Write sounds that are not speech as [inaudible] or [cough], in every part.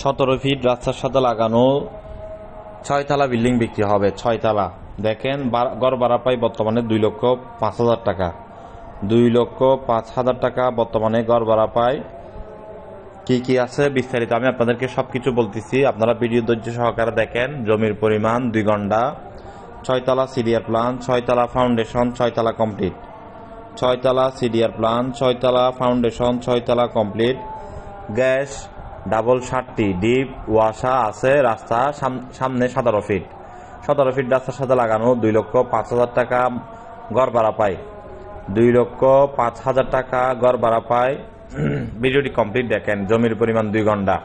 সতেরো ফিট রাস্তার সাথে লাগানো ছয়তলা বিল্ডিং বিক্রি হবে, ছয়তলা। দেখেন গড় ভাড়া পাই বর্তমানে দুই লক্ষ পাঁচ হাজার টাকা। দুই লক্ষ পাঁচ হাজার টাকা বর্তমানে গড় ভাড়া পায় কি কি আছে বিস্তারিত আমি আপনাদেরকে সব কিছু বলতেছি। আপনারা ভিডিও ধৈর্য সহকারে দেখেন, জমির পরিমাণ দুই ঘণ্টা। ছয়তলা সিডিআর প্ল্যান ছয়তলা ফাউন্ডেশন, ছয়তলা কমপ্লিট। ছয়তলা সিডিআর প্ল্যান ছয়তলা ফাউন্ডেশন, ছয়তলা কমপ্লিট। গ্যাস ডাবল ষাটটি ডিপ ওয়াশা আছে, রাস্তা সাম- সামনে সতেরো ফিট। সতেরো ফিট রাস্তার সাথে লাগানো দুই লক্ষ পাঁচ হাজার টাকা গড় ভাড়া পায়। দুই লক্ষ পাঁচ হাজার টাকা গড় ভাড়া পায়। [clears throat] ভিডিওটি কমপ্লিট দেখেন, জমির পরিমাণ দুই ঘণ্টা।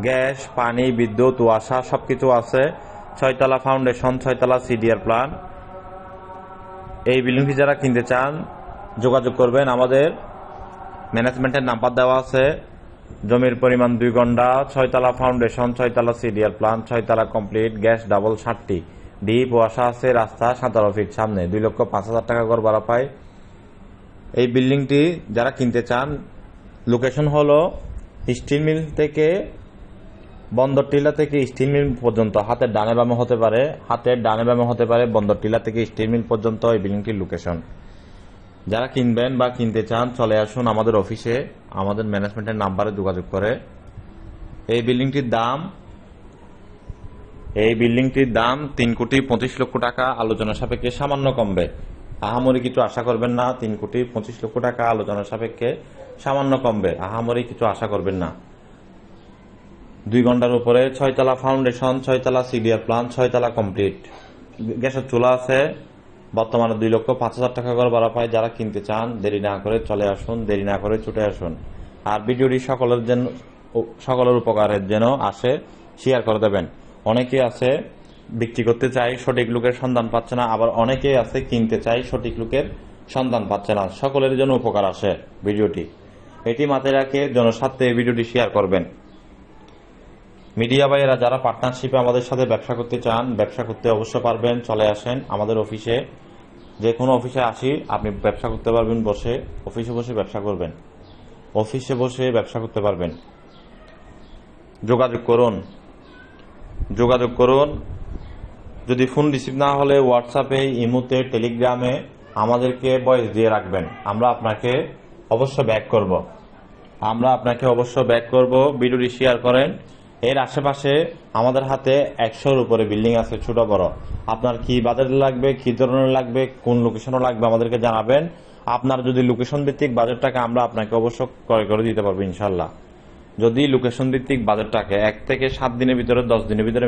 গ্যাস, পানি, বিদ্যুৎ ওয়াসা সবকিছু আছে। ছয়তলা ফাউন্ডেশন, ছয়তলা সিডিআর প্ল্যান এই বিল্ডিংটি যারা কিনতে চান, যোগাযোগ করবেন। আমাদের ম্যানেজমেন্টের নাম্বার দেওয়া আছে। জমির পরিমাণ দুই ঘণ্টা, ছয়তলা ফাউন্ডেশন, ছয়তলা সিডিআর প্ল্যান ছয়তলা কমপ্লিট, গ্যাস ডাবল ষাটটি ডিপ ওয়াসা আছে, রাস্তা, সতেরো ফিট সামনে দুই লক্ষ পাঁচ হাজার টাকা করে ভাড়া পায়। এই বিল্ডিংটি যারা কিনতে চান, লোকেশন হলো স্টিল মিল থেকে বন্দর টিলা থেকে স্টিল মিল পর্যন্ত। হাতের ডানে বামে হতে পারে, হাতের ডানে বামে হতে পারে বন্দর টিলা থেকে স্টিল মিল পর্যন্ত এই বিল্ডিংটির লোকেশন। যারা কিনবেন বা কিনতে চান, চলে আসুন আমাদের অফিসে। আমাদের ম্যানেজমেন্টের নাম্বারে যোগাযোগ করে। এই বিল্ডিংটির দাম, এই বিল্ডিংটির দাম তিন কোটি পঁচিশ লক্ষ টাকা। আলোচনা সাপেক্ষে সামান্য কমবে। আহামরি কিছু আশা করবেন না, তিন কোটি পঁচিশ লক্ষ টাকা আলোচনা সাপেক্ষে সামান্য কমবে। আহামরি কিছু আশা করবেন না। দুই ঘণ্টার উপরে ছয়তলা ফাউন্ডেশন, ছয়তলা সিডিআর প্ল্যান ছয়তলা কমপ্লিট। গ্যাসের চুলা আছে বর্তমানে দুই লক্ষ পাঁচ হাজার টাকা করে ভাড়া পায় যারা কিনতে চান, দেরি না করে চলে আসুন, দেরি না করে ছুটে আসুন। আর ভিডিওটি সকলের যেন সকলের উপকারের যেন আসে শেয়ার করে দেবেন। অনেকে আছে, বিক্রি করতে চাই সঠিক লোকের সন্ধান পাচ্ছে না, আবার অনেকেই আছে, কিনতে চাই সঠিক লোকের সন্ধান পাচ্ছে না। সকলের জন্য উপকার আসে ভিডিওটি। এটি মাথায় রাখে জনস্বার্থে ভিডিওটি শেয়ার করবেন। মিডিয়া ভাইয়েরা, যারা পার্টনারশিপে আমাদের সাথে ব্যবসা করতে চান, ব্যবসা করতে অবশ্য পারবেন, চলে আসেন আমাদের অফিসে যে কোনো অফিসে আসি, আপনি ব্যবসা করতে পারবেন, বসে অফিসে বসে ব্যবসা করবেন। অফিসে বসে ব্যবসা করতে পারবেন। যোগাযোগ করুন। যোগাযোগ করুন। যদি ফোন রিসিভ না হলে হোয়াটসঅ্যাপে ইমোতে টেলিগ্রামে আমাদেরকে ভয়েস দিয়ে রাখবেন। আমরা আপনাকে অবশ্য ব্যাক করব। আমরা আপনাকে অবশ্য ব্যাক করব। ভিডিওটি শেয়ার করেন। এর আশেপাশে আমাদের হাতে একশোর উপরে বিল্ডিং আছে, ছোট বড়। আপনার কি বাজেট লাগবে, কি ধরনের লাগবে, কোন লোকেশনও লাগবে আমাদেরকে জানাবেন। আপনার যদি লোকেশন ভিত্তিক বাজেট টাকা আমরা আপনাকে অবশ্য ক্রয় করে দিতে পারব ইনশাল্লাহ যদি লোকেশন ভিত্তিক বাজেট টাকা এক থেকে সাত দিনের ভিতরে, দশ দিনের ভিতরে